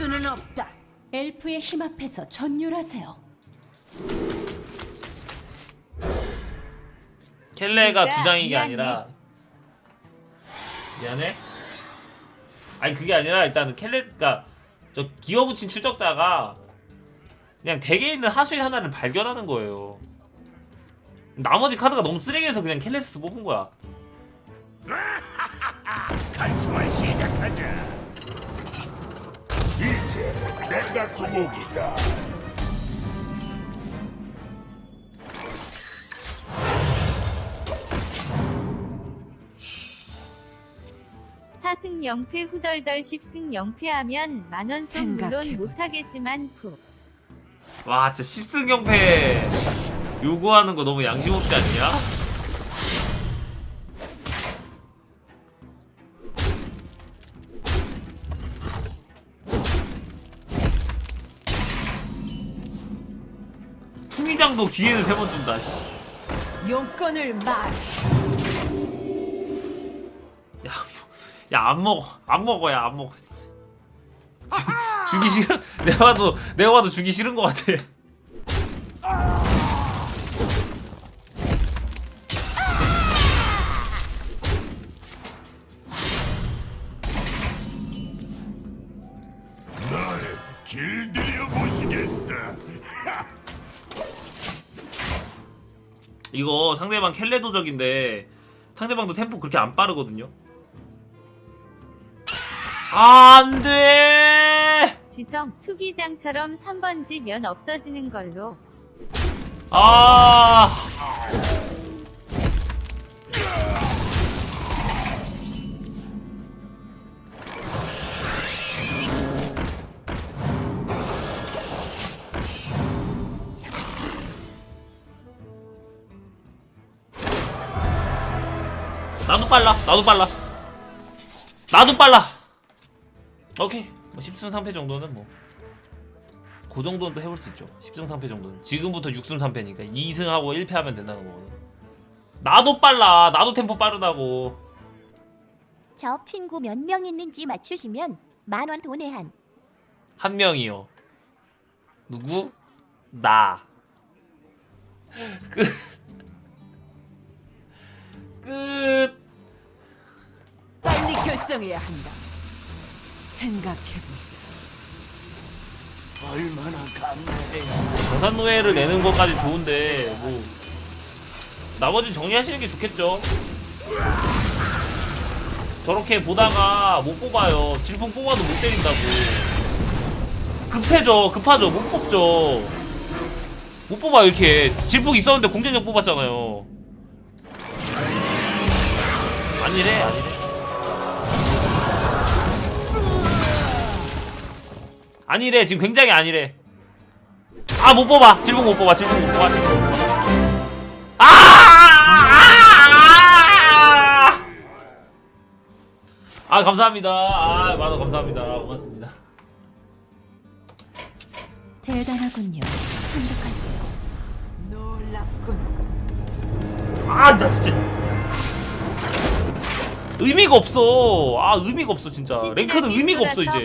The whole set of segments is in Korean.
수는 없다. 엘프의 힘 앞에서 전율하세요. 켈레가 그러니까 두 장인 게 미안해. 아니라 미안해? 아니 그게 아니라 일단은 켈레가 저 기어 붙인 추적자가 그냥 덱에 있는 하수인 하나를 발견하는 거예요. 나머지 카드가 너무 쓰레기해서 그냥 켈레스 뽑은 거야. 단숨을 시작하자. 내가 두목이다. 사승 0패 후덜덜 10승 0패하면 만원 송 물론 생각해보자. 못하겠지만 푸. 와 진짜 10승 경패 요구하는 거 너무 양심 없지 않냐? 투기장도 기회는 세 번 준다. 씨. 용건을 말. 야, 야 안 먹어, 안 먹어, 야 안 먹어. 주- 주기 싫은, 내가 봐도 내가 봐도 주기 싫은 것 같아. 이거 상대방 켈레 도적인데 상대방도 템포 그렇게 안 빠르거든요. 아, 안 돼! 지성 투기장처럼 3번지 면 없어지는 걸로. 아! 나도 빨라. 나도 빨라. 나도 빨라. 오케이. 뭐 10승 3패 정도는 뭐. 그 정도는 또 해볼 수 있죠. 10승 3패 정도는. 지금부터 6승 3패니까 2승하고 1패 하면 된다는 거거든. 나도 빨라. 나도 템포 빠르다고. 저 친구 몇 명 있는지 맞추시면 만원 돈의한 한 명이요. 누구? 나. 끝. 끝. 결정해야 한다. 생각해보자. 얼마나 감사해야. 정산 노예를 내는 것까지 좋은데 뭐 나머지 정리하시는 게 좋겠죠. 저렇게 보다가 못 뽑아요. 질풍 뽑아도 못 때린다고. 급해져, 급하죠, 못 뽑죠. 못 뽑아 이렇게 질풍 있었는데 공격력 뽑았잖아요. 아니래, 아니래. 아니래, 지금 굉장히 아니래. 아 못 뽑아 질풍 못 뽑아 질풍 못 뽑아 뽑아 아! 아! 아 감사합니다 아 만원 감사합니다 고맙습니다 대단하군요. 행복할게요. 놀랍군. 아 나 진짜 의미가 없어 아 의미가 없어 진짜 랭크는 의미가 없어 이제?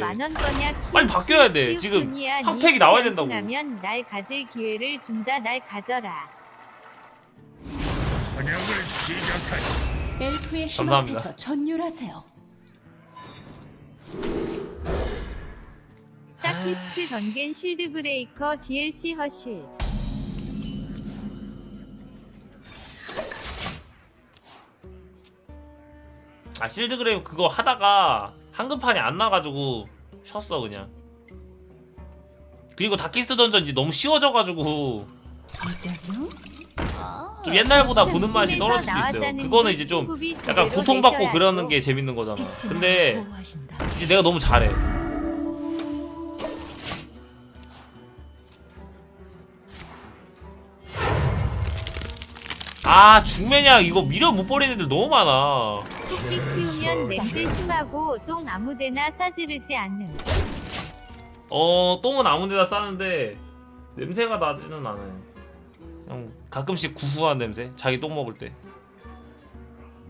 빨리 바뀌어야 돼. 지금 핫팩이 나와야 된다고. 하면 날 가질 기회를 준다. 날 가져라. 엘프의 힘 감사합니다. 앞에서 전율하세요. 다키스트 던겐 쉴드 브레이커 DLC 허실. 아 실드 그레이브 그거 하다가 한급판이 안 나가지고 쉬었어 그냥 그리고 다키스트 던전 이제 너무 쉬워져가지고? 좀 옛날보다 보는 맛이 떨어질 수 있어요 그거는 게 이제 좀 약간 고통받고. 그러는 게 재밌는 거잖아 근데. 이제 내가 너무 잘해 아 중매냥 이거 미련 못 버리는 애들 너무 많아 톡틱 튀우면 냄새 심하고 똥 아무데나 싸지르지 않음. 어 똥은 아무데나 싸는데 냄새가 나지는 않아요 그냥 가끔씩 구수한 냄새 자기 똥 먹을 때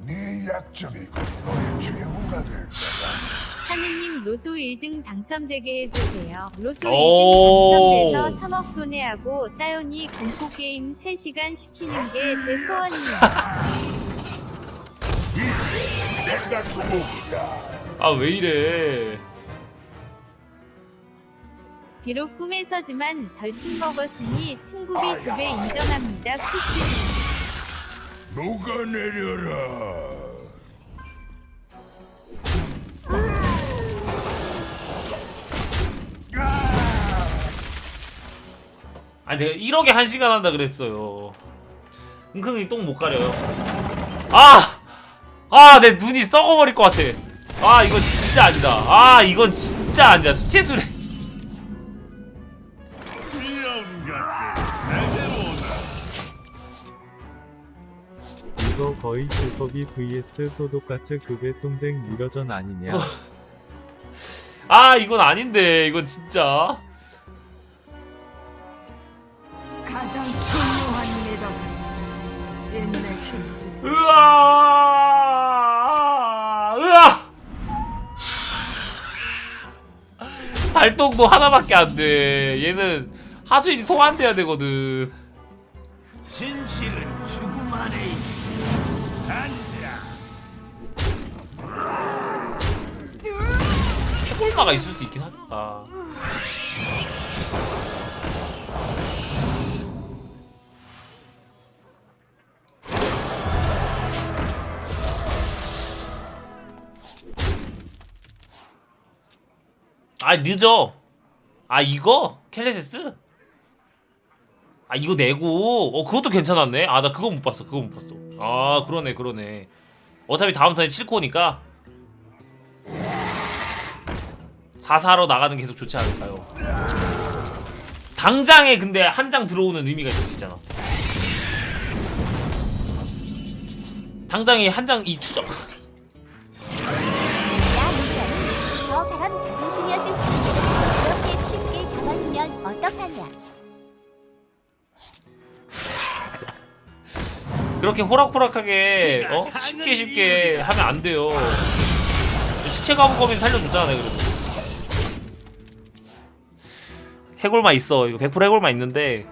네 약점이 곧 너의 최후가 될 거다. 하느님 로또 1등 당첨되게 해주세요. 로또 오. 1등 당첨돼서 3억 돈에하고 따요니 공포 게임 3시간 시키는 게 제 소원이에요. 내가 두목이다. 아 왜 이래 비록 꿈에서지만 절친 먹었으니 친구비 2배 인정합니다. 쿠키. 녹아내려라. 아니 내가 1억에 1시간 한다 그랬어요 은근히 똥 못 가려요 아! 아 내 눈이 썩어버릴 것 같아. 아 이건 진짜 아니다. 아 이건 진짜 아니다. 오나. 이거 거의 불법이 vs 소독가스 급의 똥댕 미러전 아니냐? 아 이건 아닌데. 이건 진짜. 가장 중요한 매력 인내심 으아 발동도 하나밖에 안 돼 얘는 하수인이 소환돼야 되거든 진실은 죽음 안에 있다. 앉아. 해골마가 있을 수 있긴 하겠다 아 늦어 아 이거? 켈레세스? 아 이거 내고 어 그것도 괜찮았네 아 나 그거 못 봤어 그거 못 봤어 아 그러네 그러네 어차피 다음 턴에 7코니까 4사로 나가는 게 계속 좋지 않을까요? 당장에 근데 한 장 들어오는 의미가 있을 수 있잖아. 당장에 한 장 이 추적. 그렇게 호락호락하게 어? 쉽게 쉽게 하면 안 돼요. 시체 가부검이 살려줬잖아, 내가 그래도. 해골마 있어. 이거 100% 해골마 있는데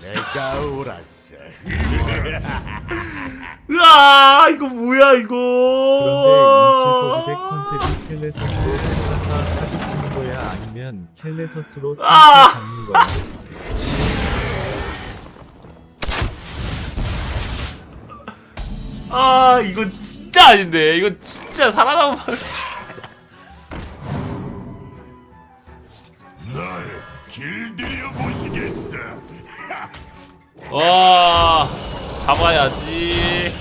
내가 옳았어. 으아 이거 뭐야 이거 그런데 일체포기대 컨셉이 켈레서스로 돌아서 사기치는 거야 아니면 켈레서스로 아! 탱크 잡는 거야? 아 이건 진짜 아닌데. 이건 진짜 살아남은 말. 널 길들여 보시겠다. 와 잡아야지.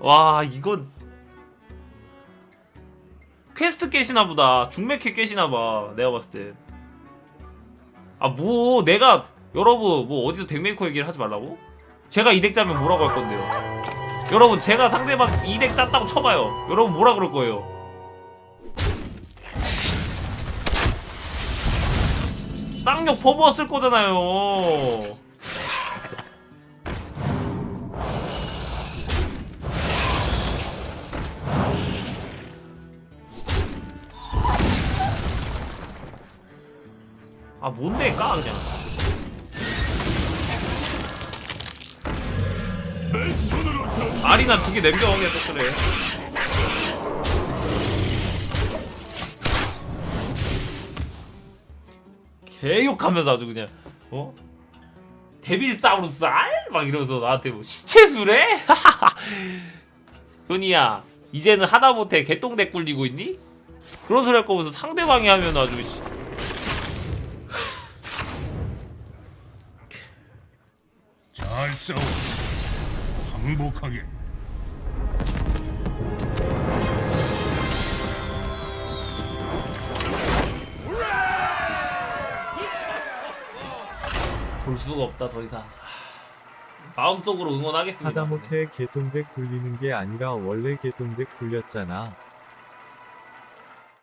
와 이건 퀘스트 깨시나 보다. 중맥캐 깨시나 봐 내가 봤을 때 아 뭐 내가 여러분 뭐 어디서 덱메이커 얘기를 하지 말라고? 제가 이덱 짜면 뭐라고 할 건데요 여러분 제가 상대방 이덱 짰다고 쳐봐요 여러분 뭐라 그럴 거예요 쌍욕 퍼부어 쓸 거잖아요. 아 뭔데 까 그냥. 아리나 두개 냉정하게 또 그래. 개욕하면서 아주 그냥 어? 데빌 사우루스 알? 막 이러면서 나한테 뭐 시체수래? 현이야 이제는 하다못해 개똥대 꿀리고 있니? 그런 소리 할 거면서 상대방이 하면 아주 씨. 잘 싸워. 항복하게. 볼 수가 없다 더 이상 마음속으로 응원하겠습니다 하다못해 개똥백 굴리는 게 아니라 원래 개똥백 굴렸잖아.